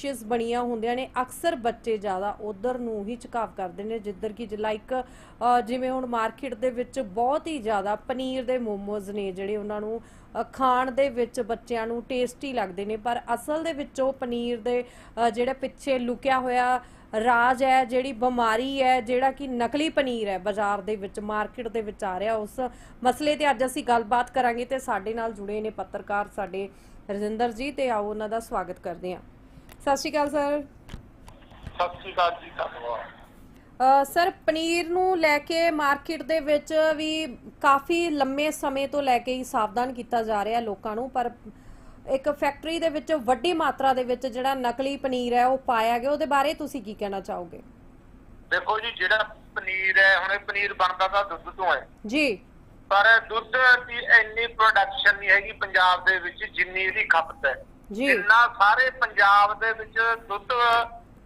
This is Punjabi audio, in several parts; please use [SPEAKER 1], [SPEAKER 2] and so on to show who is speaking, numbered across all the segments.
[SPEAKER 1] ਡਿਸ਼ਸ ਬਣੀਆਂ ਹੁੰਦੀਆਂ ਨੇ ਅਕਸਰ ਬੱਚੇ ਜ਼ਿਆਦਾ ਉਧਰ ਨੂੰ ਹੀ ਝੁਕਾਵ ਕਰਦੇ ਨੇ ਜਿੱਧਰ ਕਿ ਲਾਈਕ ਜਿਵੇਂ ਹੁਣ ਮਾਰਕੀਟ ਦੇ ਵਿੱਚ ਬਹੁਤ ਹੀ ਜ਼ਿਆਦਾ ਪਨੀਰ ਦੇ ਮੋਮੋਜ਼ ਨੇ ਜਿਹੜੇ ਉਹਨਾਂ ਨੂੰ ਖਾਣ ਦੇ ਵਿੱਚ ਬੱਚਿਆਂ ਨੂੰ ਟੇਸਟੀ ਲੱਗਦੇ ਨੇ ਪਰ ਅਸਲ ਦੇ ਵਿੱਚ ਉਹ ਪਨੀਰ ਦੇ ਅ, ਜਿਹੜਾ ਪਿੱਛੇ ਲੁਕਿਆ ਹੋਇਆ ਰਾਜ ਹੈ ਜਿਹੜੀ ਬਿਮਾਰੀ ਹੈ ਜਿਹੜਾ ਕਿ ਨਕਲੀ ਪਨੀਰ ਹੈ ਬਾਜ਼ਾਰ ਦੇ ਵਿੱਚ ਮਾਰਕੀਟ ਦੇ ਵਿੱਚ ਆ ਰਿਹਾ ਉਸ ਮਸਲੇ ਤੇ ਅੱਜ ਅਸੀਂ ਗੱਲਬਾਤ ਕਰਾਂਗੇ ਤੇ ਸਾਡੇ ਨਾਲ ਜੁੜੇ ਨੇ ਪੱਤਰਕਾਰ ਸਾਡੇ ਰਜਿੰਦਰ ਜੀ ਤੇ ਆਓ ਉਹਨਾਂ ਦਾ ਸਵਾਗਤ ਕਰਦੇ ਹਾਂ। ਸਤਿ ਸ਼੍ਰੀ ਅਕਾਲ ਸਰ।
[SPEAKER 2] ਸਤਿ ਸ਼੍ਰੀ ਅਕਾਲ ਜੀ ਧੰਨਵਾਦ।
[SPEAKER 1] ਸਰ ਪਨੀਰ ਨੂੰ ਲੈ ਕੇ ਮਾਰਕੀਟ ਦੇ ਵਿੱਚ ਵੀ ਕਾਫੀ ਲੰਮੇ ਸਮੇਂ ਤੋਂ ਲੈ ਕੇ ਹੀ ਸਾਵਧਾਨ ਕੀਤਾ ਜਾ ਰਿਹਾ ਲੋਕਾਂ ਨੂੰ ਪਰ ਇੱਕ ਫੈਕਟਰੀ ਦੇ ਵਿੱਚ ਵੱਡੀ ਮਾਤਰਾ ਦੇ ਵਿੱਚ ਜਿਹੜਾ ਨਕਲੀ ਪਨੀਰ ਹੈ ਉਹ ਪਾਇਆ ਗਿਆ। ਉਹਦੇ ਬਾਰੇ ਤੁਸੀਂ ਕੀ ਕਹਿਣਾ ਚਾਹੋਗੇ?
[SPEAKER 2] ਦੇਖੋ ਜੀ ਜਿਹੜਾ ਪਨੀਰ ਹੈ ਹੁਣ ਇਹ ਪਨੀਰ ਬਣਦਾ ਤਾਂ ਦੁੱਧ ਤੋਂ ਹੈ।
[SPEAKER 1] ਜੀ।
[SPEAKER 2] ਪਰ ਦੁੱਧ ਦੀ ਇੰਨੀ ਪ੍ਰੋਡਕਸ਼ਨ ਨਹੀਂ ਹੈਗੀ ਪੰਜਾਬ ਦੇ ਵਿੱਚ ਜਿੰਨੀ ਇਹਦੀ ਖਪਤ ਹੈ। ਜਿੰਨਾ ਸਾਰੇ ਪੰਜਾਬ ਦੇ ਵਿੱਚ ਦੁੱਧ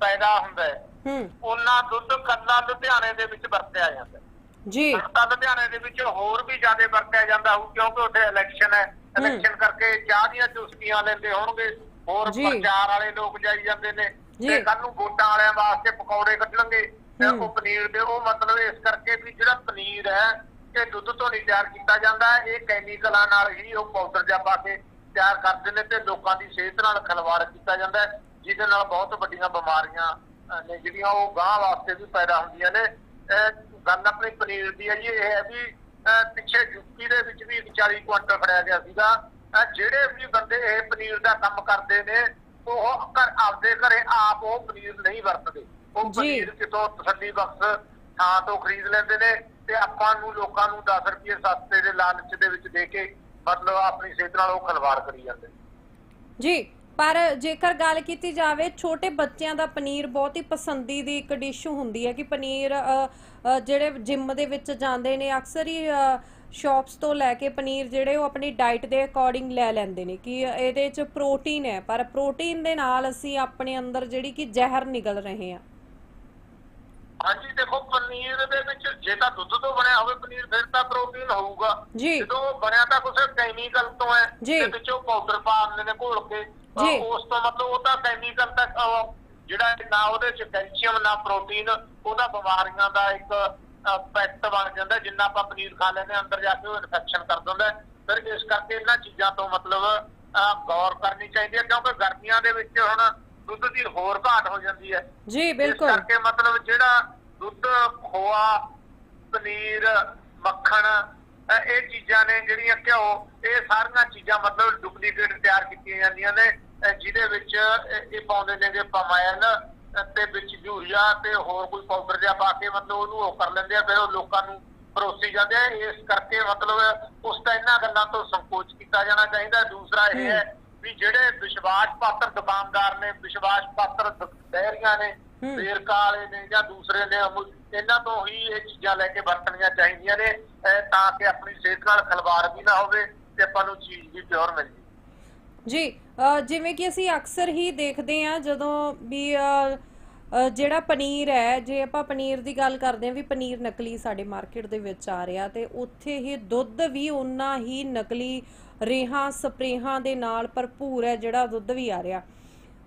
[SPEAKER 2] ਪੈਦਾ ਹੁੰਦਾ ਹੈ
[SPEAKER 1] ਹੂੰ।
[SPEAKER 2] ਉਹਨਾਂ ਦੁੱਧ ਕੱਲਾ ਲੁਧਿਆਣੇ ਦੇ ਵਿੱਚ ਵਰਤਿਆ ਜਾਂਦਾ ਹੈ।
[SPEAKER 1] ਜੀ।
[SPEAKER 2] ਤਾਂ ਲੁਧਿਆਣੇ ਦੇ ਵਿੱਚ ਹੋਰ ਵੀ ਜ਼ਿਆਦਾ ਵਰਤਿਆ ਜਾਂਦਾ ਹੋਊ ਕਿਉਂਕਿ ਉੱਥੇ ਇਲੈਕਸ਼ਨ ਹੈ। ਇਲੈਕਸ਼ਨ ਕਰਕੇ ਚਾਹ ਦੀਆਂ ਚੁਸਕੀਆਂ ਲੈਂਦੇ ਹੋਣਗੇ ਹੋਰ
[SPEAKER 1] ਜੀ।
[SPEAKER 2] ਪ੍ਰਚਾਰ ਵਾਲੇ ਲੋਕ ਜਾਈ ਜਾਂਦੇ ਨੇ।
[SPEAKER 1] ਜੀ।
[SPEAKER 2] ਤੇ ਕੱਲ ਨੂੰ ਵੋਟਾਂ ਵਾਲਿਆਂ ਵਾਸਤੇ ਪਕੌੜੇ ਕੱਢਣਗੇ। ਤੇ
[SPEAKER 1] ਹੂੰ।
[SPEAKER 2] ਉਹ ਪਨੀਰ ਦੇ ਉਹ ਮਤਲਬ ਇਸ ਕਰਕੇ ਵੀ ਜਿਹੜਾ ਪਨੀਰ ਹੈ ਇਹ ਦੁੱਧ ਤੋਂ ਨਹੀਂ ਤਿਆਰ ਕੀਤਾ ਜਾਂਦਾ। ਇਹ ਕੈਮੀਕਲਾਂ ਨਾਲ ਹੀ ਉਹ ਪਾਊਡਰ ਜਿਹਾ ਪਾ ਕੇ ਤਿਆਰ ਕਰਦੇ ਨੇ ਤੇ ਲੋਕਾਂ ਦੀ ਸਿਹਤ ਨਾਲ ਖਿਲਵਾੜ ਕੀਤਾ ਜਾਂਦਾ ਜਿਹਦੇ ਨਾਲ ਬਹੁਤ ਵੱਡੀਆਂ ਬਿਮਾਰੀਆਂ ਨੇ ਜਿਹੜੀਆਂ ਉਹ ਗਾਂ ਵਾਸਤੇ ਵੀ ਪੈਦਾ ਹੁੰਦੀਆਂ ਨੇ। ਗੱਲ ਆਪਣੀ ਪਨੀਰ ਦੀ ਹੈ ਜੀ ਇਹ ਹੈ ਵੀ ਪਿੱਛੇ ਯੂਪੀ ਦੇ ਵਿੱਚ ਵੀ 40 ਕੁਇੰਟਲ ਫੜਿਆ ਗਿਆ ਸੀਗਾ। ਜਿਹੜੇ ਵੀ ਬੰਦੇ ਇਹ ਪਨੀਰ ਦਾ ਕੰਮ ਕਰਦੇ ਨੇ ਉਹ ਘਰ ਆਪਦੇ ਘਰੇ ਆਪ ਉਹ ਪਨੀਰ ਨਹੀਂ ਵਰਤਦੇ। ਉਹ। ਪਨੀਰ ਕਿਤੋਂ ਤਸੱਲੀ ਬਖਸ਼ ਥਾਂ ਤੋਂ ਖਰੀਦ ਲੈਂਦੇ ਨੇ ਤੇ ਆਪਾਂ ਨੂੰ ਲੋਕਾਂ ਨੂੰ 10 ਰੁਪਏ ਸਸਤੇ ਦੇ ਲਾਲਚ ਦੇ ਵਿੱਚ ਦੇ ਕੇ ਮਤਲਬ ਆਪਣੀ ਸਿਹਤ ਨਾਲ ਉਹ ਖਲਵਾੜ ਕਰੀ ਜਾਂਦੇ।
[SPEAKER 1] ਜੀ, ਪਰ ਜੇਕਰ ਗੱਲ ਕੀਤੀ ਜਾਵੇ, ਛੋਟੇ ਬੱਚਿਆਂ ਦਾ ਪਨੀਰ ਬਹੁਤ ਹੀ ਪਸੰਦੀ ਦੀ ਇੱਕ ਡਿਸ਼ ਹੁੰਦੀ ਹੈ ਕਿ ਪਨੀਰ ਜਿਹੜੇ ਜਿਮ ਦੇ ਵਿੱਚ ਜਾਂਦੇ ਨੇ, ਅਕਸਰ ਹੀ ਸ਼ਾਪਸ ਤੋਂ ਲੈ ਕੇ ਪਨੀਰ ਜਿਹੜੇ ਉਹ ਆਪਣੀ ਡਾਈਟ ਦੇ ਅਕੋਰਡਿੰਗ ਲੈ ਲੈਂਦੇ ਨੇ ਕਿ ਇਹਦੇ 'ਚ ਪ੍ਰੋਟੀਨ ਹੈ, ਪਰ ਪ੍ਰੋਟੀਨ ਦੇ ਨਾਲ ਅਸੀਂ ਆਪਣੇ ਅੰਦਰ ਜਿਹੜੀ ਕਿ ਜ਼ਹਿਰ ਨਿਗਲ ਰਹੇ ਆ
[SPEAKER 2] ਹਾਂਜੀ ਦੇਖੋ ਪਨੀਰ ਦੇ ਵਿੱਚ ਜੇ ਤਾਂ ਦੁੱਧ ਤੋਂ ਬਣਿਆ ਹੋਵੇ ਪਨੀਰ ਫਿਰ ਤਾਂ ਪ੍ਰੋਟੀਨ ਹੋਊਗਾ
[SPEAKER 1] ਜੀ।
[SPEAKER 2] ਜਦੋਂ ਬਣਿਆ ਤਾਂ ਕੁਝ ਕੈਮੀਕਲ ਤੋਂ ਹੈ
[SPEAKER 1] ਜੀ।
[SPEAKER 2] ਤੇ ਵਿੱਚੋਂ ਪਾਊਡਰ ਪਾ ਦਿੰਦੇ ਨੇ ਘੋਲ ਕੇ
[SPEAKER 1] ਜੀ।
[SPEAKER 2] ਉਸ ਤੋਂ ਮਤਲਬ ਉਹ ਤਾਂ ਕੈਮੀਕਲ ਤੱਕ ਜਿਹੜਾ ਨਾ ਉਹਦੇ ਚ ਕੈਲਸ਼ੀਅਮ ਨਾ ਪ੍ਰੋਟੀਨ ਉਹਦਾ ਬਿਮਾਰੀਆਂ ਦਾ ਇੱਕ ਪੈਕਟ ਬਣ ਜਾਂਦਾ ਜਿੰਨਾ ਆਪਾਂ ਪਨੀਰ ਖਾ ਲੈਂਦੇ ਹਾਂ, ਅੰਦਰ ਜਾ ਕੇ ਉਹ ਇਨਫੈਕਸ਼ਨ ਕਰ ਦਿੰਦਾ ਹੈ। ਫਿਰ ਇਸ ਕਰਕੇ ਇਹਨਾਂ ਚੀਜ਼ਾਂ ਤੋਂ ਮਤਲਬ ਅਹ, ਗੌਰ ਕਰਨੀ ਚਾਹੀਦੀ ਹੈ ਕਿਉਂਕਿ ਗਰਮੀਆਂ ਦੇ ਵਿੱਚ ਹੁਣ ਦੁੱਧ ਦੀ ਹੋਰ ਘਾਟ ਹੋ ਜਾਂਦੀ ਹੈ।
[SPEAKER 1] ਜੀ
[SPEAKER 2] ਇਸ
[SPEAKER 1] ਬਿਲਕੁਲ।
[SPEAKER 2] ਕਰਕੇ ਮਤਲਬ ਜਿਹੜਾ ਦੁੱਧ ਖੋਆ ਪਨੀਰ ਮੱਖਣ ਇਹ ਚੀਜ਼ਾਂ ਨੇ ਜਿਹੜੀਆਂ ਘਿਓ ਇਹ ਸਾਰੀਆਂ ਚੀਜ਼ਾਂ ਮਤਲਬ ਡੁਪਲੀਕੇਟ ਤਿਆਰ ਕੀਤੀਆਂ ਜਾਂਦੀਆਂ ਨੇ। ਜਿਹਦੇ ਵਿੱਚ ਇਹ ਪਾਉਂਦੇ ਨੇਗੇ ਪਮਾਇਲ ਤੇ ਵਿੱਚ ਯੂਰੀਆ ਤੇ ਹੋਰ ਕੋਈ ਪਾਊਡਰ ਜਿਹਾ ਪਾ ਕੇ ਮਤਲਬ ਉਹਨੂੰ ਉਹ ਕਰ ਲੈਂਦੇ ਆ ਫਿਰ ਉਹ ਲੋਕਾਂ ਨੂੰ ਪਰੋਸੀ ਜਾਂਦੇ ਆ। ਇਸ ਕਰਕੇ ਮਤਲਬ ਉਸ ਤਾਂ ਇਹਨਾਂ ਗੱਲਾਂ ਤੋਂ ਸੰਕੋਚ ਕੀਤਾ ਜਾਣਾ ਚਾਹੀਦਾ। ਦੂਸਰਾ ਇਹ ਹੈ ਵੀ ਜਿਹੜੇ ਵਿਸ਼ਵਾਸ ਪਾਤਰ ਦੁਕਾਨਦਾਰ ਨੇ ਵਿਸ਼ਵਾਸ ਪਾਤਰ ਡੈਰੀਆਂ ਨੇ। ਵੇਰਕਾ ਵਾਲੇ ਨੇ ਜਾਂ ਦੂਸਰੇ ਨੇ ਇਹਨਾਂ ਤੋਂ ਹੀ ਇਹ ਚੀਜ਼ਾਂ ਲੈ ਕੇ ਵਰਤਣੀਆਂ ਚਾਹੀਦੀਆਂ ਨੇ ਤਾਂ ਕਿ ਆਪਣੀ ਸਿਹਤ ਨਾਲ ਖਿਲਵਾੜ ਵੀ ਨਾ ਹੋਵੇ ਤੇ ਆਪਾਂ ਨੂੰ ਚੀਜ਼ ਵੀ ਪਿਓਰ ਮਿਲ ਜੇ
[SPEAKER 1] ਜੀ ਜਿਵੇਂ ਕਿ ਅਸੀਂ ਅਕਸਰ ਹੀ ਦੇਖਦੇ ਹਾਂ ਜਦੋਂ ਵੀ ਜਿਹੜਾ ਪਨੀਰ ਹੈ, ਜੇ ਆਪਾਂ ਪਨੀਰ ਦੀ ਗੱਲ ਕਰਦੇ ਹਾਂ ਵੀ ਪਨੀਰ ਨਕਲੀ ਸਾਡੇ ਮਾਰਕੀਟ ਦੇ ਵਿੱਚ ਆ ਰਿਹਾ ਤੇ ਉੱਥੇ ਹੀ ਦੁੱਧ ਵੀ ਉਨਾ ਹੀ ਨਕਲੀ ਰੇਹਾਂ, ਸਪਰੇਹਾਂ ਦੇ ਨਾਲ ਭਰਪੂਰ ਹੈ ਜਿਹੜਾ ਦੁੱਧ ਵੀ ਆ ਰਿਹਾ।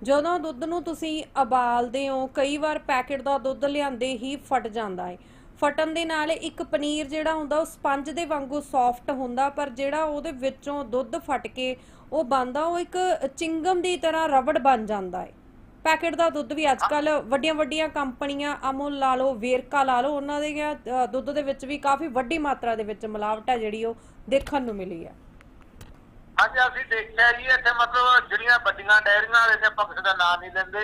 [SPEAKER 1] ਜਦੋਂ ਦੁੱਧ ਨੂੰ ਤੁਸੀਂ ਉਬਾਲਦੇ ਹੋ, ਕਈ ਵਾਰ ਪੈਕੇਟ ਦਾ ਦੁੱਧ ਲਿਆਂਦੇ ਹੀ ਫਟ ਜਾਂਦਾ ਹੈ ਫਟਣ ਦੇ ਨਾਲ ਇੱਕ ਪਨੀਰ ਜਿਹੜਾ ਹੁੰਦਾ, ਉਹ ਸਪੰਜ ਦੇ ਵਾਂਗੂ ਸੌਫਟ ਹੁੰਦਾ, ਪਰ ਜਿਹੜਾ ਉਹਦੇ ਵਿੱਚੋਂ ਦੁੱਧ ਫਟ ਕੇ ਉਹ ਬਣਦਾ, ਉਹ ਇੱਕ ਚਿੰਗਮ ਦੀ ਤਰ੍ਹਾਂ ਰਬੜ ਬਣ ਜਾਂਦਾ ਹੈ ਪੈਕੇਟ ਦਾ ਦੁੱਧ ਵੀ ਅੱਜਕੱਲ ਵੱਡੀਆਂ ਵੱਡੀਆਂ ਕੰਪਨੀਆਂ ਅਮੁਲ ਲਾ ਲਓ ਵੇਰਕਾ ਲਾ ਲਓ ਉਹਨਾਂ ਦੇ ਦੁੱਧ ਦੇ ਵਿੱਚ ਵੀ ਕਾਫੀ ਵੱਡੀ ਮਾਤਰਾ ਦੇ ਵਿੱਚ ਮਿਲਾਵਟ ਹੈ ਜਿਹੜੀ ਉਹ ਦੇਖਣ ਨੂੰ ਮਿਲੀ ਹੈ
[SPEAKER 2] ਅੱਜ ਅਸੀਂ ਦੇਖਿਆ ਜੀ ਇੱਥੇ ਮਤਲਬ ਜਿਹੜੀਆਂ ਵੱਡੀਆਂ ਡੈਰੀਆਂ ਵਾਲੇ ਨੇ ਆਪਾਂ ਕਿਸੇ ਦਾ ਨਾਮ ਨਹੀਂ ਲੈਂਦੇ।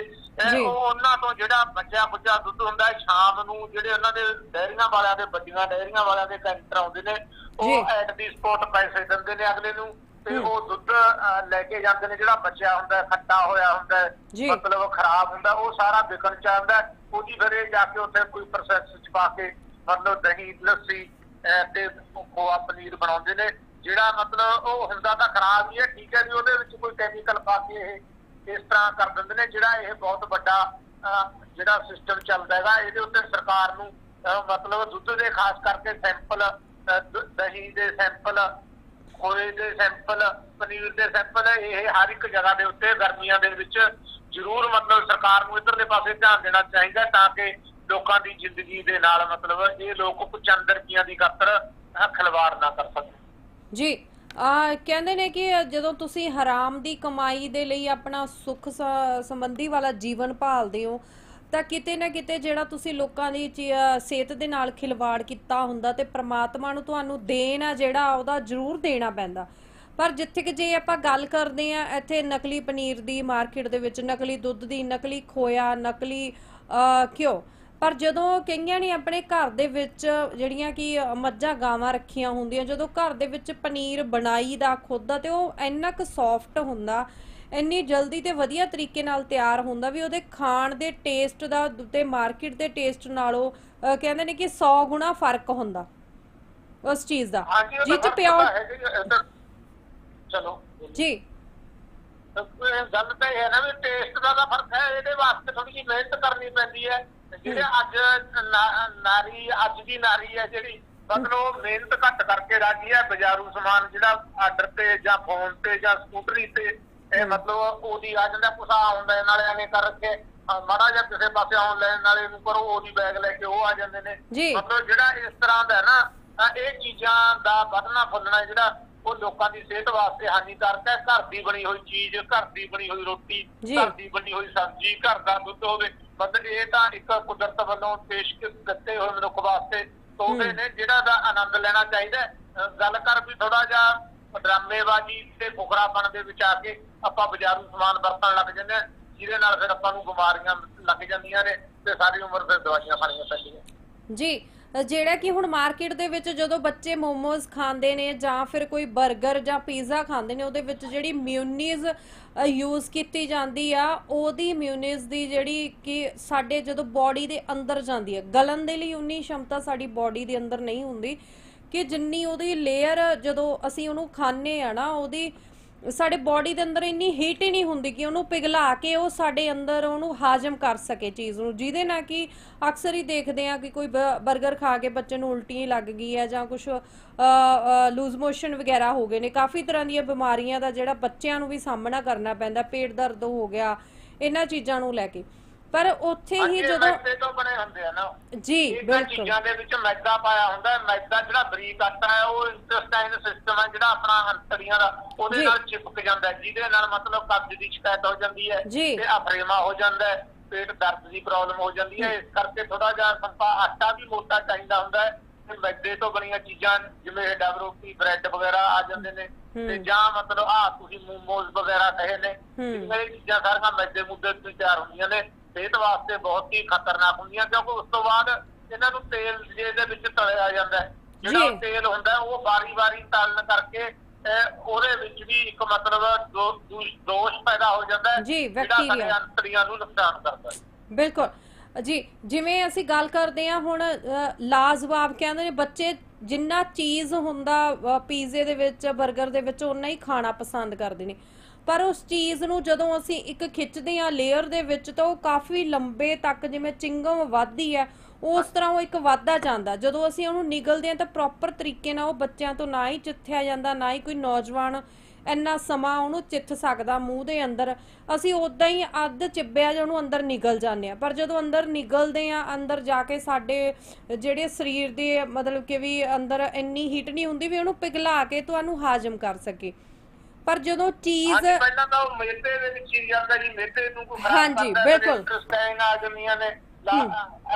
[SPEAKER 2] ਉਹ ਉਹਨਾਂ ਤੋਂ ਜਿਹੜਾ ਬੱਚਾ ਬੁੱਚਾ ਦੁੱਧ ਹੁੰਦਾ ਹੈ ਸ਼ਾਮ ਨੂੰ ਜਿਹੜੇ ਉਹਨਾਂ ਦੇ ਡੈਰੀਆਂ ਵਾਲਿਆਂ ਦੇ ਵੱਡੀਆਂ ਡੈਰੀਆਂ ਵਾਲਿਆਂ ਦੇ ਕੈਂਟਰ ਆਉਂਦੇ ਨੇ। ਉਹ ਐਟ ਦੀ ਸਪੋਟ ਪੈਸੇ ਦਿੰਦੇ ਨੇ ਅਗਲੇ ਨੂੰ ਤੇ। ਉਹ ਦੁੱਧ ਲੈ ਕੇ ਜਾਂਦੇ ਨੇ ਜਿਹੜਾ ਬੱਚਾ ਹੁੰਦਾ ਖੱਟਾ ਹੋਇਆ ਹੁੰਦਾ। ਮਤਲਬ ਖਰਾਬ ਹੁੰਦਾ ਉਹ ਸਾਰਾ ਵਿਕਣ ਚ ਆਉਂਦਾ ਹੈ। ਉਹਦੀ ਫਿਰ ਜਾ ਕੇ ਉੱਥੇ ਕੋਈ ਪ੍ਰੋਸੈਸ ਚ ਪਾ ਕੇ ਮਤਲਬ ਦਹੀਂ ਲੱਸੀ ਤੇ ਖੋਆ ਪਨੀਰ ਬਣਾਉਂਦੇ ਨੇ ਜਿਹੜਾ ਮਤਲਬ ਉਹ ਹੁੰਦਾ ਤਾਂ ਖਰਾਬ ਹੀ ਹੈ ਠੀਕ ਹੈ ਵੀ ਉਹਦੇ ਵਿੱਚ ਕੋਈ ਕੈਮੀਕਲ ਪਾ ਕੇ ਇਹ ਇਸ ਤਰ੍ਹਾਂ ਕਰ ਦਿੰਦੇ ਨੇ ਜਿਹੜਾ ਇਹ ਬਹੁਤ ਵੱਡਾ ਜਿਹੜਾ ਸਿਸਟਮ ਚੱਲਦਾ ਹੈਗਾ ਇਹਦੇ ਉੱਤੇ ਸਰਕਾਰ ਨੂੰ ਮਤਲਬ ਦੁੱਧ ਦੇ ਖਾਸ ਕਰਕੇ ਸੈਂਪਲ ਦਹੀਂ ਦੇ ਸੈਂਪਲ ਖੋਏ ਦੇ ਸੈਂਪਲ ਪਨੀਰ ਦੇ ਸੈਂਪਲ ਇਹ ਹਰ ਇੱਕ ਜਗ੍ਹਾ ਦੇ ਉੱਤੇ ਗਰਮੀਆਂ ਦੇ ਵਿੱਚ ਜ਼ਰੂਰ ਮਤਲਬ ਸਰਕਾਰ ਨੂੰ ਇਧਰਲੇ ਪਾਸੇ ਧਿਆਨ ਦੇਣਾ ਚਾਹੀਦਾ ਤਾਂ ਕਿ ਲੋਕਾਂ ਦੀ ਜ਼ਿੰਦਗੀ ਦੇ ਨਾਲ ਮਤਲਬ ਇਹ ਲੋਕ ਕੁਝ ਅੰਦਰਕੀਆਂ ਦੀ ਖਾਤਰ ਅਹ, ਨਾ ਕਰ ਸਕਣ।
[SPEAKER 1] ਜੀ ਆ ਕਹਿੰਦੇ ਨੇ ਕਿ ਜਦੋਂ ਤੁਸੀਂ ਹਰਾਮ ਦੀ ਕਮਾਈ ਦੇ ਲਈ ਆਪਣਾ ਸੁੱਖ ਸੰਬੰਧੀ ਵਾਲਾ ਜੀਵਨ ਭਾਲਦੇ ਹੋ ਤਾਂ ਕਿਤੇ ਨਾ ਕਿਤੇ ਜਿਹੜਾ ਤੁਸੀਂ ਲੋਕਾਂ ਦੀ ਚੀ- ਸਿਹਤ ਦੇ ਨਾਲ ਖਿਲਵਾੜ ਕੀਤਾ ਹੁੰਦਾ ਤੇ ਪ੍ਰਮਾਤਮਾ ਨੂੰ ਤੁਹਾਨੂੰ ਦੇਣ ਆ ਜਿਹੜਾ ਉਹਦਾ ਜ਼ਰੂਰ ਦੇਣਾ ਪੈਂਦਾ। ਪਰ ਜਿੱਥੇ ਕਿ ਜੇ ਆਪਾਂ ਗੱਲ ਕਰਦੇ ਆ ਇੱਥੇ ਨਕਲੀ ਪਨੀਰ ਦੀ ਮਾਰਕੀਟ ਦੇ ਵਿੱਚ ਨਕਲੀ ਦੁੱਧ ਦੀ ਨਕਲੀ ਖੋਇਆ ਨਕਲੀ ਅ, ਘਿਓ। ਪਰ ਜਦੋਂ ਕਈਆਂ ਨੇ ਆਪਣੇ ਘਰ ਦੇ ਵਿੱਚ ਜਿਹੜੀਆਂ ਕਿ ਮੱਝਾਂ ਗਾਵਾਂ ਰੱਖੀਆਂ ਹੁੰਦੀਆਂ ਜਦੋਂ ਘਰ ਦੇ ਵਿੱਚ ਪਨੀਰ ਬਣਾਈ ਦਾ ਖੁਦ ਦਾ ਤੇ ਉਹ ਇੰਨਾ ਕੁ ਸੌਫਟ ਹੁੰਦਾ ਇੰਨੀ ਜਲਦੀ ਤੇ ਵਧੀਆ ਤਰੀਕੇ ਨਾਲ ਤਿਆਰ ਹੁੰਦਾ ਵੀ ਉਹਦੇ ਖਾਣ ਦੇ ਟੇਸਟ ਦਾ ਤੇ ਮਾਰਕੀਟ ਦੇ ਟੇਸਟ ਨਾਲੋਂ ਕਹਿੰਦੇ ਨੇ ਕਿ 100 ਗੁਣਾ ਫ਼ਰਕ ਹੁੰਦਾ ਉਸ ਚੀਜ਼ ਦਾ। ਜਿਹ ਚ ਪਿਓਰ
[SPEAKER 2] ਜੀ, ਚਲੋ।
[SPEAKER 1] ਜੀ।
[SPEAKER 2] ਗੱਲ ਤਾਂ ਇਹ ਹੈ ਨਾ ਵੀ ਟੇਸਟ ਦਾ ਤਾਂ ਫ਼ਰਕ ਹੈ ਇਹਦੇ ਵਾਸਤੇ ਥੋੜੀ ਜਿਹੀ ਮਿਹਨਤ ਕਰਨੀ ਪੈਂਦੀ ਹੈ। ਜਿਹੜੇ ਅੱਜ ਨਾਰੀ ਅੱਜ ਦੀ ਨਾਰੀ ਹੈ ਜਿਹੜੀ ਮਤਲਬ ਮਿਹਨਤ ਘੱਟ ਕਰਕੇ ਰਾਜੀ ਹੈ ਬਾਜ਼ਾਰੂ ਸਮਾਨ ਜਿਹੜਾ ਆਰਡਰ ਤੇ ਜਾਂ ਫੋਨ ਤੇ ਜਾਂ ਸਕੂਟਰੀ ਤੇ ਇਹ ਮਤਲਬ ਉਹਦੀ ਆ ਜਾਂਦਾ ਕੁਛ ਆਨਲਾਈਨ ਵਾਲਿਆਂ ਨੇ ਕਰ ਰੱਖੇ। ਮਾੜਾ ਜਿਹਾ ਕਿਸੇ ਪਾਸੇ ਆਨਲਾਈਨ ਵਾਲੇ ਨੂੰ ਕਰੋ ਉਹਦੀ ਬੈਗ ਲੈ ਕੇ ਉਹ ਆ ਜਾਂਦੇ ਨੇ। ਮਤਲਬ ਜਿਹੜਾ ਇਸ ਤਰ੍ਹਾਂ ਦਾ ਨਾ ਤਾਂ ਇਹ ਚੀਜ਼ਾਂ ਦਾ ਵਧਣਾ ਫੁੱਲਣਾ ਜਿਹੜਾ ਉਹ ਲੋਕਾਂ ਦੀ ਸਿਹਤ ਵਾਸਤੇ ਹਾਨੀਕਾਰਕ ਹੈ। ਘਰ ਦੀ ਬਣੀ ਹੋਈ ਚੀਜ਼ ਘਰ ਦੀ ਬਣੀ ਹੋਈ ਰੋਟੀ। ਘਰ ਦੀ ਬਣੀ ਹੋਈ ਸਬਜ਼ੀ ਘਰ ਦਾ ਦੁੱਧ ਹੋਵੇ। ਮਤਲਬ ਇਹ ਤਾਂ ਇੱਕ ਕੁਦਰਤ ਵੱਲੋਂ ਪੇਸ਼ ਦਿੱਤੇ ਹੋਏ ਮਨੁੱਖ ਵਾਸਤੇ ਤੋਹਫੇ ਨੇ ਜਿਹੜਾ ਦਾ ਆਨੰਦ ਲੈਣਾ ਚਾਹੀਦਾ ਗੱਲ ਕਰ ਵੀ ਥੋੜਾ ਜਿਹਾ ਡਰਾਮੇਬਾਜ਼ੀ ਤੇ ਫੁਕਰਾਪਣ ਦੇ ਵਿੱਚ ਆ ਕੇ ਆਪਾਂ ਬਾਜ਼ਾਰੂ ਸਮਾਨ ਵਰਤਣ ਲੱਗ ਜਾਂਦੇ ਹਾਂ, ਜਿਹਦੇ ਨਾਲ ਫਿਰ ਆਪਾਂ ਨੂੰ ਬਿਮਾਰੀਆਂ ਲੱਗ ਜਾਂਦੀਆਂ ਨੇ ਤੇ ਸਾਰੀ ਉਮਰ ਫਿਰ ਦਵਾਈਆਂ ਖਾਣੀਆਂ ਪੈਂਦੀਆਂ।
[SPEAKER 1] ਜੀ, ਜਿਹੜਾ ਕਿ ਹੁਣ ਮਾਰਕੀਟ ਦੇ ਵਿੱਚ ਜਦੋਂ ਬੱਚੇ ਮੋਮੋਜ਼ ਖਾਂਦੇ ਨੇ ਜਾਂ ਫਿਰ ਕੋਈ 버ਗਰ ਜਾਂ ਪੀਜ਼ਾ ਖਾਂਦੇ ਨੇ, ਉਹਦੇ ਵਿੱਚ ਜਿਹੜੀ ਮਿਊਨੀਜ਼ ਯੂਜ਼ ਕੀਤੀ ਜਾਂਦੀ ਆ, ਉਹਦੀ ਮਿਊਨੀਜ਼ ਦੀ ਜਿਹੜੀ ਕਿ ਸਾਡੇ ਜਦੋਂ ਬਾਡੀ ਦੇ ਅੰਦਰ ਜਾਂਦੀ ਹੈ ਗਲਨ ਦੇ ਲਈ ਉਨੀ ਸ਼ਮਤਾ ਸਾਡੀ ਬਾਡੀ ਦੇ ਅੰਦਰ ਨਹੀਂ ਹੁੰਦੀ ਕਿ ਜਿੰਨੀ ਉਹਦੀ ਲੇਅਰ ਜਦੋਂ ਅਸੀਂ ਉਹਨੂੰ ਖਾਂਦੇ ਆ ਨਾ, ਉਹਦੀ ਸਾਡੇ ਬਾਡੀ ਦੇ ਅੰਦਰ ਇੰਨੀ ਹੀਟ ਹੀ ਨਹੀਂ ਹੁੰਦੀ ਕਿ ਉਹਨੂੰ ਪਿਘਲਾ ਕੇ ਉਹ ਸਾਡੇ ਅੰਦਰ ਉਹਨੂੰ ਹਾਜ਼ਮ ਕਰ ਸਕੇ ਚੀਜ਼ ਨੂੰ। ਜਿਹਦੇ ਨਾਲ ਕਿ ਅਕਸਰ ਹੀ ਦੇਖਦੇ ਆ ਕਿ ਕੋਈ 버ਗਰ ਖਾ ਕੇ ਬੱਚੇ ਨੂੰ ਉਲਟੀ ਲੱਗ ਗਈ ਹੈ ਜਾਂ ਕੁਝ ਲੂਜ਼ ਮੋਸ਼ਨ ਵਗੈਰਾ ਹੋ ਗਏ ਨੇ। ਕਾਫੀ ਤਰ੍ਹਾਂ ਦੀਆਂ ਬਿਮਾਰੀਆਂ ਦਾ ਜਿਹੜਾ ਬੱਚਿਆਂ ਨੂੰ ਵੀ ਸਾਹਮਣਾ ਕਰਨਾ ਪੈਂਦਾ, ਪੇਟ ਦਰਦ ਹੋ ਗਿਆ, ਇਹਨਾਂ ਚੀਜ਼ਾਂ ਨੂੰ ਲੈ ਕੇ। ਪਰ ਉੱਥੇ ਹੀ
[SPEAKER 2] ਇਹ
[SPEAKER 1] ਜਦੋਂ
[SPEAKER 2] ਮੈਦੇ ਤੋਂ ਬਣੇ ਹੁੰਦੇ ਆ ਨਾ
[SPEAKER 1] ਜੀ
[SPEAKER 2] ਇਹਨਾਂ
[SPEAKER 1] ਬਿਲਕੁਲ
[SPEAKER 2] ਚੀਜ਼ਾਂ ਦੇ ਵਿੱਚ ਮੈਦਾ ਪਾਇਆ ਹੁੰਦਾ ਹੈ ਮੈਦਾ ਜਿਹੜਾ ਬਰੀਕ ਆਟਾ ਹੈ ਉਹ ਇੰਟੈਸਟਾਈਨ ਸਿਸਟਮ ਹੈ ਜਿਹੜਾ ਆਪਣਾ ਅੰਤੜੀਆਂ ਦਾ ਉਹਦੇ
[SPEAKER 1] ਜੀ।
[SPEAKER 2] ਨਾਲ ਚਿਪਕ ਜਾਂਦਾ ਹੈ ਜਿਹਦੇ ਨਾਲ ਮਤਲਬ ਕਬਜ਼ ਦੀ ਸ਼ਿਕਾਇਤ ਹੋ ਜਾਂਦੀ ਹੈ
[SPEAKER 1] ਜੀ।
[SPEAKER 2] ਤੇ ਅਫਰੇਮਾ ਹੋ ਜਾਂਦਾ ਹੈ ਪੇਟ ਦਰਦ ਦੀ ਪ੍ਰੋਬਲਮ ਹੋ ਜਾਂਦੀ ਹੈ ਇਸ ਕਰਕੇ ਥੋੜਾ ਜਿਹਾ ਸੰਪਾ ਆਟਾ ਵੀ ਮੋਟਾ ਚਾਹੀਦਾ ਹੁੰਦਾ ਹੈ ਤੇ ਮੈਦੇ ਤੋਂ ਬਣੀਆਂ ਚੀਜ਼ਾਂ ਜਿਵੇਂ ਰੋਟੀ ਬ੍ਰੈਡ ਵਗੈਰਾ ਆ ਜਾਂਦੇ ਨੇ ਤੇ। ਜਾਂ ਮਤਲਬ ਆ ਤੁਸੀਂ ਮੋਮੋਜ਼ ਵਗੈਰਾ ਕਹੇ ਨੇ
[SPEAKER 1] ਹੂੰ।
[SPEAKER 2] ਇਹ ਚੀਜ਼ਾਂ ਸਾਰੀਆਂ ਮੈਦੇ ਮੁੱਦੇ ਤੋਂ ਤਿਆਰ ਹੁੰਦੀਆਂ ਨੇ ਸਿਹਤ ਵਾਸਤੇ ਬਹੁਤ ਹੀ ਖਤਰਨਾਕ ਹੁੰਦੀਆਂ ਕਿਉਂਕਿ ਉਸ ਤੋਂ ਬਾਅਦ ਇਹਨਾਂ ਨੂੰ ਤੇਲ ਜੇ ਦੇ ਵਿੱਚ ਤਲਿਆ ਜਾਂਦਾ ਜਿਹੜਾ ਤੇਲ ਹੁੰਦਾ ਉਹ ਵਾਰੀ-ਵਾਰੀ ਤਲਣ ਕਰਕੇ ਉਹਦੇ ਵਿੱਚ ਵੀ ਇੱਕ ਮਤਲਬ ਦੋਸ਼ ਪੈਦਾ ਹੋ ਜਾਂਦਾ
[SPEAKER 1] ਜੀ,
[SPEAKER 2] ਜਿਹੜਾ
[SPEAKER 1] ਬੈਕਟੀਰੀਆ।
[SPEAKER 2] ਸਾਡੇ ਅੰਤੜੀਆਂ ਨੂੰ ਨੁਕਸਾਨ ਕਰਦਾ
[SPEAKER 1] ਬਿਲਕੁਲ। ਜੀ ਜਿਵੇਂ ਅਸੀਂ ਗੱਲ ਕਰਦੇ ਹਾਂ ਹੁਣ ਲਾਜਵਾਬ ਕਹਿੰਦੇ ਨੇ ਬੱਚੇ ਜਿੰਨਾ ਚੀਜ਼ ਹੁੰਦਾ ਪੀਜ਼ੇ ਦੇ ਵਿੱਚ 버ਗਰ ਦੇ ਵਿੱਚ ਉਨਾ ਹੀ ਖਾਣਾ ਪਸੰਦ ਕਰਦੇ ਨੇ। ਪਰ ਉਸ ਚੀਜ਼ ਨੂੰ ਜਦੋਂ ਅਸੀਂ ਇੱਕ ਖਿੱਚਦੇ ਹਾਂ ਲੇਅਰ ਦੇ ਵਿੱਚ, ਤਾਂ ਉਹ ਕਾਫੀ ਲੰਬੇ ਤੱਕ ਜਿਵੇਂ ਚਿੰਗਮ ਵੱਧਦੀ ਹੈ, ਉਸ ਤਰ੍ਹਾਂ ਉਹ ਇੱਕ ਵਾਧਾ ਜਾਂਦਾ। ਜਦੋਂ ਅਸੀਂ ਉਹਨੂੰ ਨਿਗਲਦੇ ਹਾਂ ਤਾਂ ਪ੍ਰੋਪਰ ਤਰੀਕੇ ਨਾਲ ਉਹ ਬੱਚਿਆਂ ਤੋਂ ਨਾ ਹੀ ਚਿੱਥਿਆ ਜਾਂਦਾ, ਨਾ ਹੀ ਕੋਈ ਨੌਜਵਾਨ ਇੰਨਾ ਸਮਾਂ ਉਹਨੂੰ ਚਿੱਥ ਸਕਦਾ ਮੂੰਹ ਦੇ ਅੰਦਰ। ਅਸੀਂ ਉਦਾਂ ਹੀ ਅੱਧ ਚਿੱਬਿਆ ਜਾਂ ਉਹਨੂੰ ਅੰਦਰ ਨਿਗਲ ਜਾਂਦੇ ਆ ਪਰ ਜਦੋਂ ਅੰਦਰ ਨਿਗਲਦੇ ਆ ਅੰਦਰ ਜਾ ਕੇ ਸਾਡੇ ਜਿਹੜੇ ਸਰੀਰ ਦੇ ਮਤਲਬ ਕਿ ਵੀ ਅੰਦਰ ਇੰਨੀ ਹੀਟ ਨਹੀਂ ਹੁੰਦੀ ਵੀ ਉਹਨੂੰ ਪਿਘਲਾ ਕੇ ਤੁਹਾਨੂੰ ਹਾਜ਼ਮ ਕਰ ਸਕੇ। ਪਰ ਜਦੋਂ ਚੀਜ਼
[SPEAKER 2] ਹਾਂਜੀ ਪਹਿਲਾਂ ਤਾਂ ਉਹ ਮੇਦੇ ਦੇ ਵਿੱਚ ਹੀ ਜਾਂਦਾ ਜੀ ਮੇਦੇ ਨੂੰ ਕੋਈ ਖਰਾਬ
[SPEAKER 1] ਹਾਂਜੀ,
[SPEAKER 2] ਕਰਦਾ
[SPEAKER 1] ਬਿਲਕੁਲ।
[SPEAKER 2] ਇੰਟੈਸਟਾਈਨ ਆ ਜਾਂਦੀਆਂ ਨੇ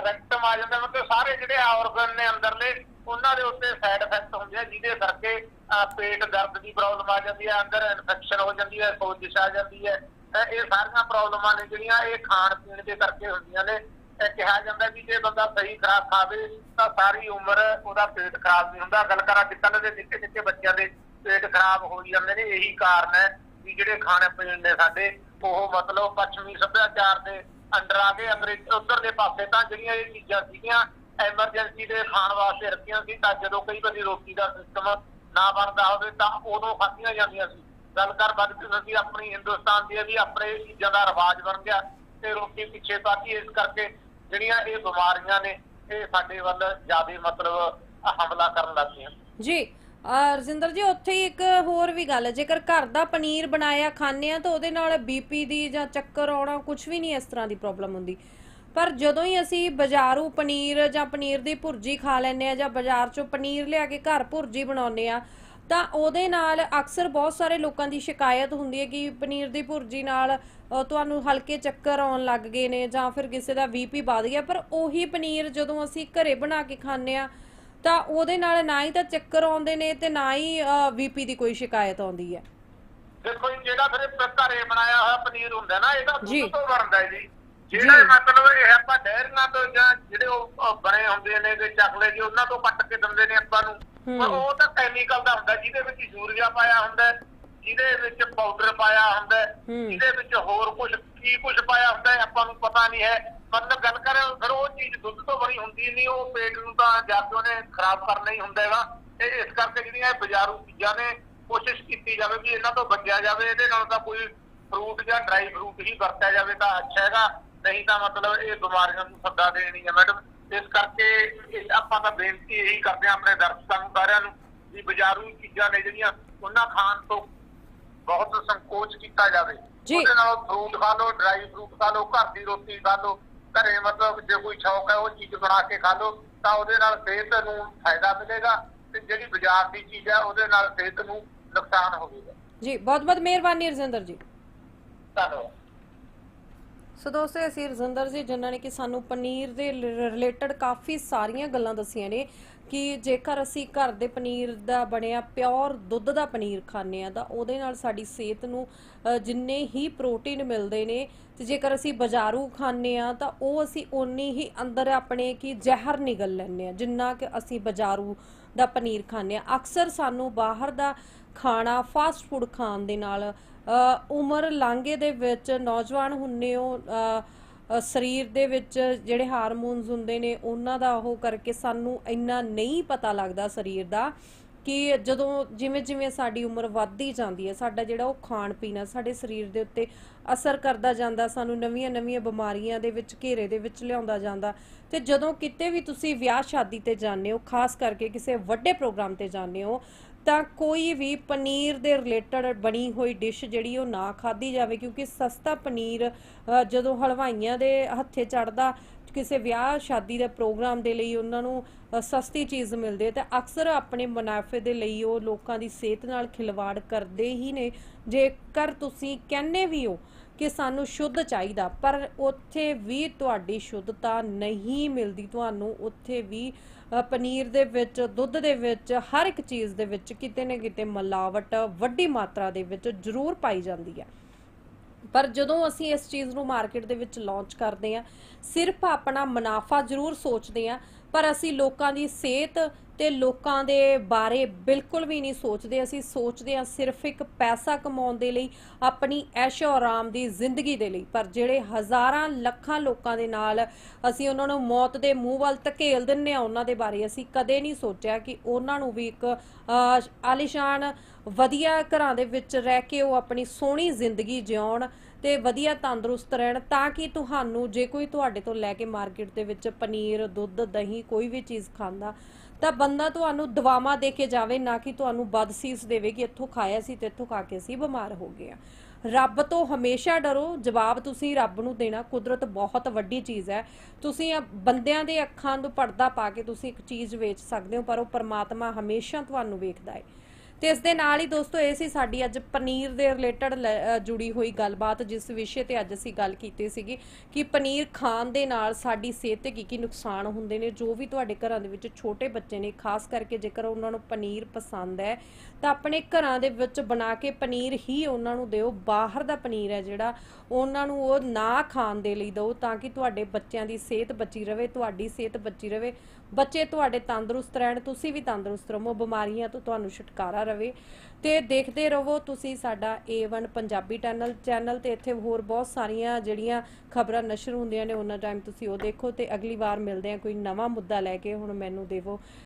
[SPEAKER 2] ਰੈਕਟਮ ਆ ਜਾਂਦਾ ਮਤਲਬ ਸਾਰੇ ਜਿਹੜੇ ਆਰਗਨ ਨੇ ਅੰਦਰਲੇ ਉਹਨਾਂ ਦੇ ਉੱਤੇ ਸਾਈਡ ਇਫੈਕਟ ਹੁੰਦੇ ਆ ਜਿਹਦੇ ਕਰਕੇ ਅਹ, ਪੇਟ ਦਰਦ ਦੀ ਪ੍ਰੋਬਲਮ ਆ ਜਾਂਦੀ ਹੈ ਅੰਦਰ ਇਨਫੈਕਸ਼ਨ ਹੋ ਜਾਂਦੀ ਹੈ ਸੋਜਿਸ਼ ਆ ਜਾਂਦੀ ਹੈ ਤਾਂ ਇਹ ਸਾਰੀਆਂ ਪ੍ਰੋਬਲਮਾਂ ਨੇ ਜਿਹੜੀਆਂ ਇਹ ਖਾਣ ਪੀਣ ਦੇ ਕਰਕੇ ਹੁੰਦੀਆਂ ਨੇ। ਇਹ ਕਿਹਾ ਜਾਂਦਾ ਵੀ ਜੇ ਬੰਦਾ ਸਹੀ ਖਰਾਬ ਖਾਵੇ ਤਾਂ ਸਾਰੀ ਉਮਰ ਉਹਦਾ ਪੇਟ ਖਰਾਬ ਨਹੀਂ ਹੁੰਦਾ। ਗੱਲ ਕਰਾਂ ਅੱਜ ਕੱਲ੍ਹ ਦੇ ਨਿੱਕੇ ਨਿੱਕੇ ਬੱਚਿਆਂ ਦੇ ਪੇਟ ਖਰਾਬ ਹੋ ਜਾਂਦੇ ਨੇ, ਇਹੀ ਕਾਰਨ ਹੈ ਵੀ ਜਿਹੜੇ ਖਾਣੇ ਪੀਣ ਨੇ ਸਾਡੇ, ਉਹ ਮਤਲਬ ਪੱਛਮੀ ਸੱਭਿਆਚਾਰ ਦੇ ਅੰਡਰ ਆ ਕੇ ਅੰਗਰੇਜ਼ ਉਧਰ ਪਾਸੇ ਤਾਂ ਜਿਹੜੀਆਂ ਇਹ ਚੀਜ਼ਾਂ ਸੀਗੀਆਂ ਐਮਰਜੈਂਸੀ ਦੇ ਖਾਣ ਵਾਸਤੇ ਰੱਖੀਆਂ ਸੀ, ਤਾਂ ਜਦੋਂ ਕਈ ਵਾਰੀ ਰੋਟੀ ਦਾ ਸਿਸਟਮ ਨਾ ਬਣਦਾ ਹੋਵੇ, ਤਾਂ ਉਦੋਂ ਖਾਧੀਆਂ ਜਾਂਦੀਆਂ ਸੀ। ਗੱਲ ਕਰ ਬਦਕਿਸਮਤੀ ਆਪਣੀ ਹਿੰਦੁਸਤਾਨ ਦੀ ਵੀ ਆਪਣੇ ਚੀਜ਼ਾਂ ਦਾ ਰਿਵਾਜ ਬਣ ਗਿਆ, ਤੇ ਰੋਟੀ ਪਿੱਛੇ ਪਾਤੀ, ਇਸ ਕਰਕੇ ਜਿਹੜੀਆਂ ਇਹ ਬਿਮਾਰੀਆਂ ਨੇ, ਇਹ ਸਾਡੇ ਵੱਲ ਜ਼ਿਆਦਾ ਮਤਲਬ ਹਮਲਾ ਕਰਨ ਲੱਗ ਗਈਆਂ।
[SPEAKER 1] ਜੀ ਰਜਿੰਦਰ ਜੀ, ਉੱਥੇ ਹੀ ਇੱਕ ਹੋਰ ਵੀ ਗੱਲ ਹੈ, ਜੇਕਰ ਘਰ ਦਾ ਪਨੀਰ ਬਣਾਇਆ ਖਾਂਦੇ ਆ ਤਾਂ ਉਹਦੇ ਨਾਲ ਬੀਪੀ ਦੀ ਜਾਂ ਚੱਕਰ ਆਉਣਾ ਕੁਝ ਵੀ ਨਹੀਂ ਇਸ ਤਰ੍ਹਾਂ ਦੀ ਪ੍ਰੋਬਲਮ ਹੁੰਦੀ। ਪਰ ਜਦੋਂ ਹੀ ਅਸੀਂ ਬਾਜ਼ਾਰੂ ਪਨੀਰ ਜਾਂ ਪਨੀਰ ਦੀ ਭੁਰਜੀ ਖਾ ਲੈਂਦੇ ਆ ਜਾਂ ਬਾਜ਼ਾਰ ਚੋਂ ਪਨੀਰ ਲਿਆ ਕੇ ਘਰ ਭੁਰਜੀ ਬਣਾਉਂਦੇ ਆ ਤਾਂ ਉਹਦੇ ਨਾਲ ਅਕਸਰ ਬਹੁਤ ਸਾਰੇ ਲੋਕਾਂ ਦੀ ਸ਼ਿਕਾਇਤ ਹੁੰਦੀ ਹੈ ਕਿ ਪਨੀਰ ਦੀ ਭੁਰਜੀ ਨਾਲ ਤੁਹਾਨੂੰ ਹਲਕੇ ਚੱਕਰ ਆਉਣ ਲੱਗ ਗਏ ਨੇ ਜਾਂ ਫਿਰ ਕਿਸੇ ਦਾ ਬੀਪੀ ਵੱਧ ਗਿਆ। ਪਰ ਉਹੀ ਪਨੀਰ ਜਦੋਂ ਅਸੀਂ ਘਰੇ ਬਣਾ ਕੇ ਖਾਂਦੇ ਆ ਤਾਂ ਉਹਦੇ ਨਾਲ ਨਾ ਹੀ ਤਾਂ ਚੱਕਰ ਆਉਂਦੇ ਨੇ ਤੇ ਨਾ ਹੀ ਬੀਪੀ ਦੀ ਕੋਈ ਸ਼ਿਕਾਇਤ ਆਉਂਦੀ ਹੈ।
[SPEAKER 2] ਦੇਖੋ ਜੀ ਜਿਹੜਾ ਫਿਰ ਘਰੇ ਬਣਾਇਆ ਹੋਇਆ ਪਨੀਰ ਹੁੰਦਾ ਨਾ ਇਹਦਾ। ਦੁੱਧ ਤੋਂ ਬਣਦਾ ਹੈ ਜੀ। ਜਿਹੜਾ ਮਤਲਬ ਇਹ ਆਪਾਂ ਡੈਰੀਆਂ ਤੋਂ ਜਾਂ ਜਿਹੜੇ ਉਹ ਬਣੇ ਹੁੰਦੇ ਨੇ ਤੇ ਚਕਲੇ ਜੀ ਉਹਨਾਂ ਤੋਂ ਕੱਟ ਕੇ ਦਿੰਦੇ ਨੇ ਆਪਾਂ ਨੂੰ। ਪਰ ਉਹ ਤਾਂ ਕੈਮੀਕਲ ਦਾ ਹੁੰਦਾ ਜਿਹਦੇ ਵਿੱਚ ਯੂਰੀਆ ਪਾਇਆ ਹੁੰਦਾ ਜਿਹਦੇ ਵਿੱਚ ਪਾਊਡਰ ਪਾਇਆ ਹੁੰਦਾ ਹੈ,
[SPEAKER 1] ਹੂੰ।
[SPEAKER 2] ਜਿਹਦੇ ਵਿੱਚ ਹੋਰ ਕੁਝ ਕੀ ਕੁਝ ਪਾਇਆ ਹੁੰਦਾ ਹੈ ਆਪਾਂ ਨੂੰ ਪਤਾ ਨਹੀਂ ਹੈ। ਮਤਲਬ ਗੱਲ ਕਰ ਫਿਰ ਉਹ ਚੀਜ਼ ਦੁੱਧ ਤੋਂ ਬਣੀ ਹੁੰਦੀ ਨਹੀਂ ਉਹ ਪੇਟ ਨੂੰ ਤਾਂ ਜਾ ਕੇ ਉਹਨੇ ਖਰਾਬ ਕਰਨਾ ਹੀ ਹੁੰਦਾ ਹੈਗਾ। ਤੇ ਇਸ ਕਰਕੇ ਜਿਹੜੀਆਂ ਇਹ ਬਾਜ਼ਾਰੂ ਚੀਜ਼ਾਂ ਨੇ ਕੋਸ਼ਿਸ਼ ਕੀਤੀ ਜਾਵੇ ਵੀ ਇਹਨਾਂ ਤੋਂ ਬਚਿਆ ਜਾਵੇ ਇਹਦੇ ਨਾਲ ਤਾਂ ਕੋਈ ਫਰੂਟ ਜਾਂ ਡਰਾਈ ਫਰੂਟ ਹੀ ਵਰਤਿਆ ਜਾਵੇ ਤਾਂ ਅੱਛਾ ਹੈਗਾ। ਨਹੀਂ ਤਾਂ ਮਤਲਬ ਇਹ ਬਿਮਾਰੀਆਂ ਨੂੰ ਸੱਦਾ ਦੇਣੀ ਹੈ ਮੈਡਮ ਇਸ ਕਰਕੇ ਇਹ ਆਪਾਂ ਤਾਂ ਬੇਨਤੀ ਇਹੀ ਕਰਦੇ ਹਾਂ ਆਪਣੇ ਦਰਸ਼ਕਾਂ ਨੂੰ ਸਾਰਿਆਂ ਨੂੰ ਵੀ ਬਾਜ਼ਾਰੂ ਚੀਜ਼ਾਂ ਨੇ ਜਿਹੜੀਆਂ ਉਹਨਾਂ ਖਾਣ ਤੋਂ ਬਹੁਤ ਸੰਕੋਚ ਕੀਤਾ ਜਾਵੇ। ਉਹਦੇ ਨਾਲ ਫਰੂਟ ਖਾ ਲਓ ਡਰਾਈ ਫਰੂਟ ਖਾ ਲਓ ਘਰ ਦੀ ਰੋਟੀ ਖਾ ਲਓ ਘਰੇ ਮਤਲਬ ਜੇ ਕੋਈ ਸ਼ੌਕ ਹੈ ਉਹ ਚੀਜ਼ ਬਣਾ ਕੇ ਖਾ ਲਓ ਤਾਂ ਉਹਦੇ ਨਾਲ ਸਿਹਤ ਨੂੰ ਫਾਇਦਾ ਮਿਲੇਗਾ ਤੇ ਜਿਹੜੀ ਬਾਜ਼ਾਰ ਦੀ ਚੀਜ਼ ਹੈ ਉਹਦੇ ਨਾਲ ਸਿਹਤ ਨੂੰ ਨੁਕਸਾਨ ਹੋਵੇਗਾ।
[SPEAKER 1] ਜੀ ਬਹੁਤ ਬਹੁਤ ਮਿਹਰਬਾਨੀ ਰਜਿੰਦਰ ਜੀ।
[SPEAKER 2] ਧੰਨਵਾਦ।
[SPEAKER 1] ਸੋ ਦੋਸਤੋ ਅਸੀਂ ਰਜਿੰਦਰ ਜੀ ਜਿਨ੍ਹਾਂ ਨੇ ਕਿ ਸਾਨੂੰ ਪਨੀਰ ਦੇ ਰਿਲੇਟਡ ਕਾਫੀ ਸਾਰੀਆਂ ਗੱਲਾਂ ਦੱਸੀਆਂ ਨੇ। ਕਿ ਜੇਕਰ ਅਸੀਂ ਘਰ ਦੇ ਪਨੀਰ ਦਾ ਬਣਿਆ ਪਿਓਰ ਦੁੱਧ ਦਾ ਪਨੀਰ ਖਾਂਦੇ ਆ ਤਾਂ ਉਹਦੇ ਨਾਲ ਸਾਡੀ ਸਿਹਤ ਨੂੰ ਜਿੰਨੇ ਹੀ ਪ੍ਰੋਟੀਨ ਮਿਲਦੇ ਨੇ, ਤੇ ਜੇਕਰ ਅਸੀਂ ਬਾਜ਼ਾਰੂ ਖਾਂਦੇ ਆ ਤਾਂ ਉਹ ਅਸੀਂ ਓਨੀ ਹੀ ਅੰਦਰ ਆਪਣੇ ਕੀ ਜ਼ਹਿਰ ਨਿਗਲ ਲੈਂਦੇ ਆ ਜਿੰਨਾ ਕਿ ਅਸੀਂ ਬਾਜ਼ਾਰੂ ਦਾ ਪਨੀਰ ਖਾਂਦੇ ਆ ਅਕਸਰ ਸਾਨੂੰ ਬਾਹਰ ਦਾ ਖਾਣਾ, ਫਾਸਟ ਫੂਡ ਖਾਣ ਦੇ ਨਾਲ ਉਮਰ ਲਾਂਘੇ ਦੇ ਵਿੱਚ ਨੌਜਵਾਨ ਹੁੰਨੇ ਹੋ ਸਰੀਰ ਦੇ ਵਿੱਚ ਜਿਹੜੇ ਹਾਰਮੋਨਸ ਹੁੰਦੇ ਨੇ, ਉਹਨਾਂ ਦਾ ਉਹ ਕਰਕੇ ਸਾਨੂੰ ਇੰਨਾ ਨਹੀਂ ਪਤਾ ਲੱਗਦਾ ਸਰੀਰ ਦਾ ਕਿ ਜਦੋਂ ਜਿਵੇਂ ਜਿਵੇਂ ਸਾਡੀ ਉਮਰ ਵੱਧਦੀ ਜਾਂਦੀ ਹੈ, ਸਾਡਾ ਜਿਹੜਾ ਉਹ ਖਾਣ ਪੀਣਾ ਸਾਡੇ ਸਰੀਰ ਦੇ ਉੱਤੇ ਅਸਰ ਕਰਦਾ ਜਾਂਦਾ, ਸਾਨੂੰ ਨਵੀਆਂ ਨਵੀਆਂ ਬਿਮਾਰੀਆਂ ਦੇ ਵਿੱਚ, ਘੇਰੇ ਦੇ ਵਿੱਚ ਲਿਆਉਂਦਾ ਜਾਂਦਾ। ਤੇ ਜਦੋਂ ਕਿਤੇ ਵੀ ਤੁਸੀਂ ਵਿਆਹ ਸ਼ਾਦੀ ਤੇ ਜਾਂਦੇ ਹੋ, ਖਾਸ ਕਰਕੇ ਕਿਸੇ ਵੱਡੇ ਪ੍ਰੋਗਰਾਮ ਤੇ ਜਾਂਦੇ ਹੋ ਤਾਂ ਕੋਈ ਵੀ ਪਨੀਰ ਦੇ ਰਿਲੇਟਡ ਬਣੀ ਹੋਈ ਡਿਸ਼ ਜਿਹੜੀ ਉਹ ਨਾ ਖਾਧੀ ਜਾਵੇ, ਕਿਉਂਕਿ ਸਸਤਾ ਪਨੀਰ ਜਦੋਂ ਹਲਵਾਈਆਂ ਦੇ ਹੱਥੇ ਚੜਦਾ ਕਿਸੇ ਵਿਆਹ ਸ਼ਾਦੀ ਦੇ ਪ੍ਰੋਗਰਾਮ ਦੇ ਲਈ ਉਹਨਾਂ ਨੂੰ ਸਸਤੀ ਚੀਜ਼ ਮਿਲਦੀ ਹੈ, ਤੇ ਅਕਸਰ ਆਪਣੇ ਮੁਨਾਫੇ ਦੇ ਲਈ ਉਹ ਲੋਕਾਂ ਦੀ ਸਿਹਤ ਨਾਲ ਖਿਲਵਾੜ ਕਰਦੇ ਹੀ ਨੇ। ਜੇਕਰ ਤੁਸੀਂ ਕਹਿੰਦੇ ਵੀ ਹੋ ਕਿ ਸਾਨੂੰ ਸ਼ੁੱਧ ਚਾਹੀਦਾ, ਪਰ ਉੱਥੇ ਵੀ ਤੁਹਾਡੀ ਸ਼ੁੱਧਤਾ ਨਹੀਂ ਮਿਲਦੀ। ਤੁਹਾਨੂੰ ਉੱਥੇ ਵੀ ਪਨੀਰ ਦੇ ਵਿੱਚ, ਦੁੱਧ ਦੇ ਵਿੱਚ, ਹਰ ਇੱਕ ਚੀਜ਼ ਦੇ ਵਿੱਚ ਕਿਤੇ ਨਾ ਕਿਤੇ ਮਿਲਾਵਟ ਵੱਡੀ ਮਾਤਰਾ ਦੇ ਵਿੱਚ ਜ਼ਰੂਰ ਪਾਈ ਜਾਂਦੀ ਹੈ। ਪਰ ਜਦੋਂ ਅਸੀਂ ਇਸ ਚੀਜ਼ ਨੂੰ ਮਾਰਕੀਟ ਦੇ ਵਿੱਚ ਲਾਂਚ ਕਰਦੇ ਹਾਂ, ਸਿਰਫ ਆਪਣਾ ਮੁਨਾਫਾ ਜ਼ਰੂਰ ਸੋਚਦੇ ਹਾਂ, ਪਰ ਅਸੀਂ ਲੋਕਾਂ ਦੀ ਸਿਹਤ ਤੇ ਲੋਕਾਂ ਦੇ ਬਾਰੇ ਬਿਲਕੁਲ ਵੀ ਨਹੀਂ ਸੋਚਦੇ। ਅਸੀਂ ਸੋਚਦੇ ਹਾਂ ਸਿਰਫ ਇੱਕ ਪੈਸਾ ਕਮਾਉਣ ਦੇ ਲਈ, ਆਪਣੀ ਐਸ਼ੋ ਆਰਾਮ ਦੀ ਜ਼ਿੰਦਗੀ ਦੇ ਲਈ। ਪਰ ਜਿਹੜੇ ਹਜ਼ਾਰਾਂ ਲੱਖਾਂ ਲੋਕਾਂ ਦੇ ਨਾਲ ਅਸੀਂ ਉਹਨਾਂ ਨੂੰ ਮੌਤ ਦੇ ਮੂੰਹ ਵੱਲ ਧਕੇਲ ਦਿੰਨੇ ਆ ਉਹਨਾਂ ਦੇ ਬਾਰੇ ਅਸੀਂ ਕਦੇ ਨਹੀਂ ਸੋਚਿਆ ਕਿ ਉਹਨਾਂ ਨੂੰ ਵੀ ਇੱਕ ਆਲੀਸ਼ਾਨ ਵਧੀਆ ਘਰਾਂ ਦੇ ਵਿੱਚ ਰਹਿ ਕੇ ਉਹ ਆਪਣੀ ਸੋਹਣੀ ਜ਼ਿੰਦਗੀ ਜਿਉਣ ਤੇ ਵਧੀਆ ਤੰਦਰੁਸਤ ਰਹਿਣ, ਤਾਂ ਕਿ ਤੁਹਾਨੂੰ, ਜੇ ਕੋਈ ਤੁਹਾਡੇ ਤੋਂ ਲੈ ਕੇ ਮਾਰਕੀਟ ਦੇ ਵਿੱਚ ਪਨੀਰ, ਦੁੱਧ, ਦਹੀਂ ਕੋਈ ਵੀ ਚੀਜ਼ ਖਾਂਦਾ ਤਾਂ ਬੰਦਾ ਤੁਹਾਨੂੰ ਦਵਾਵਾਂ ਦੇ ਕੇ ਜਾਵੇ, ਨਾ ਕਿ ਤੁਹਾਨੂੰ ਬਦਸੀਸ ਦੇਵੇ ਕਿ ਇੱਥੋਂ ਖਾਇਆ ਸੀ ਤੇ ਇੱਥੋਂ ਖਾ ਕੇ ਅਸੀਂ ਬਿਮਾਰ ਹੋ ਗਏ ਆ ਰੱਬ ਤੋਂ ਹਮੇਸ਼ਾ ਡਰੋ, ਜਵਾਬ ਤੁਸੀਂ ਰੱਬ ਨੂੰ ਦੇਣਾ ਕੁਦਰਤ ਬਹੁਤ ਵੱਡੀ ਚੀਜ਼ ਹੈ। ਤੁਸੀਂ ਬੰਦਿਆਂ ਦੇ ਅੱਖਾਂ ਨੂੰ ਪਰਦਾ ਪਾ ਕੇ ਤੁਸੀਂ ਇੱਕ ਚੀਜ਼ ਵੇਚ ਸਕਦੇ ਹੋ, ਪਰ ਉਹ ਪਰਮਾਤਮਾ ਹਮੇਸ਼ਾ ਤੁਹਾਨੂੰ ਵੇਖਦਾ ਹੈ। ਤੇ ਇਸ ਦੇ ਨਾਲ ਹੀ ਦੋਸਤੋ ਇਹ ਸੀ ਸਾਡੀ ਅੱਜ ਪਨੀਰ ਦੇ ਰਿਲੇਟਡ ਜੁੜੀ ਹੋਈ ਗੱਲਬਾਤ, ਜਿਸ ਵਿਸ਼ੇ ਤੇ ਅੱਜ ਅਸੀਂ ਗੱਲ ਕੀਤੀ ਸੀਗੀ ਕਿ ਪਨੀਰ ਖਾਣ ਦੇ ਨਾਲ ਸਾਡੀ ਸਿਹਤ ਤੇ ਕੀ ਕੀ ਨੁਕਸਾਨ ਹੁੰਦੇ ਨੇ, ਜੋ ਵੀ ਤੁਹਾਡੇ ਘਰਾਂ ਦੇ ਵਿੱਚ ਛੋਟੇ ਬੱਚੇ ਨੇ, ਖਾਸ ਕਰਕੇ ਜੇਕਰ ਉਹਨਾਂ ਨੂੰ ਪਨੀਰ ਪਸੰਦ ਹੈ, ਤਾਂ ਆਪਣੇ ਘਰਾਂ ਦੇ ਵਿੱਚ ਬਣਾ ਕੇ ਪਨੀਰ ਹੀ ਉਹਨਾਂ ਨੂੰ ਦਿਓ, ਬਾਹਰ ਦਾ ਪਨੀਰ ਹੈ ਜਿਹੜਾ, ਉਹਨਾਂ ਨੂੰ ਉਹ ਨਾ ਖਾਣ ਦੇ ਲਈ ਦਿਓ, ਤਾਂ ਕਿ ਤੁਹਾਡੇ ਬੱਚਿਆਂ ਦੀ ਸਿਹਤ ਬਚੀ ਰਵੇ ਤੁਹਾਡੀ ਸਿਹਤ ਬਚੀ ਰਵੇ ਬੱਚੇ ਤੁਹਾਡੇ ਤੰਦਰੁਸਤ ਰਹਿਣ, ਤੁਸੀਂ ਵੀ ਤੰਦਰੁਸਤ ਰਹੋ, ਬਿਮਾਰੀਆਂ ਤੋਂ ਤੁਹਾਨੂੰ ਛੁਟਕਾਰਾ ਰਵੇ। ਤੇ ਦੇਖਦੇ ਰਹੋ ਤੁਸੀਂ ਸਾਡਾ A1 ਪੰਜਾਬੀ ਚੈਨਲ ਚੈਨਲ ਤੇ ਇੱਥੇ ਹੋਰ ਬਹੁਤ ਸਾਰੀਆਂ ਜਿਹੜੀਆਂ ਖਬਰਾਂ ਨਸ਼ਰ ਹੁੰਦੀਆਂ ਨੇ, ਉਹਨਾਂ ਟਾਈਮ ਤੁਸੀਂ ਉਹ ਦੇਖੋ ਤੇ ਅਗਲੀ ਵਾਰ ਮਿਲਦੇ ਆ ਕੋਈ ਨਵਾਂ ਮੁੱਦਾ ਲੈ ਕੇ ਹੁਣ ਮੈਨੂੰ ਦੇਵੋ।